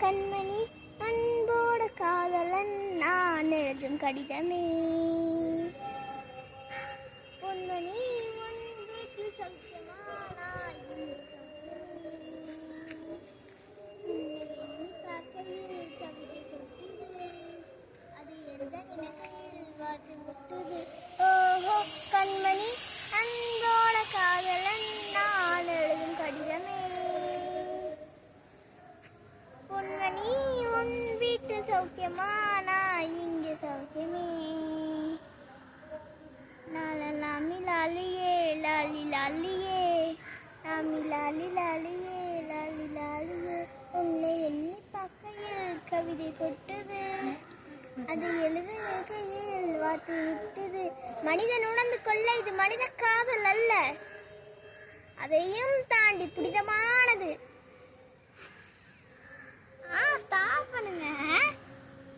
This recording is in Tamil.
கண்மணி அன்போடு காதலன் நான் எழுதும் கடிதமே பொன்மணி உன் வீட்டில் சௌக்கியமா நான் இங்கு சௌக்கியமே. உன்னை எண்ணி பார்க்கையில் கவிதை கொட்டுது. அது எந்த நினைவில் வாத்து முட்டுது. ஓஹோ கண்மணி அன்போட காதலன் நான் எழுதும் கடிதமே பொன்மணி உன் வீட்டு சௌக்கியமா நான் இங்கே சௌக்கியமே. லாலி லாலியே லாலி லாலியே. லாமி லாலி லாலியே லாலி லாலியே. உன்னை எண்ணி பார்க்கையில் கவிதை கொட்டுது. அது எழுத இருக்கையில் வார்த்தை விட்டது. மனிதன் உணர்ந்து கொள்ள இது மனித காதல் அல்ல. அதையும் தாண்டி புனிதமானது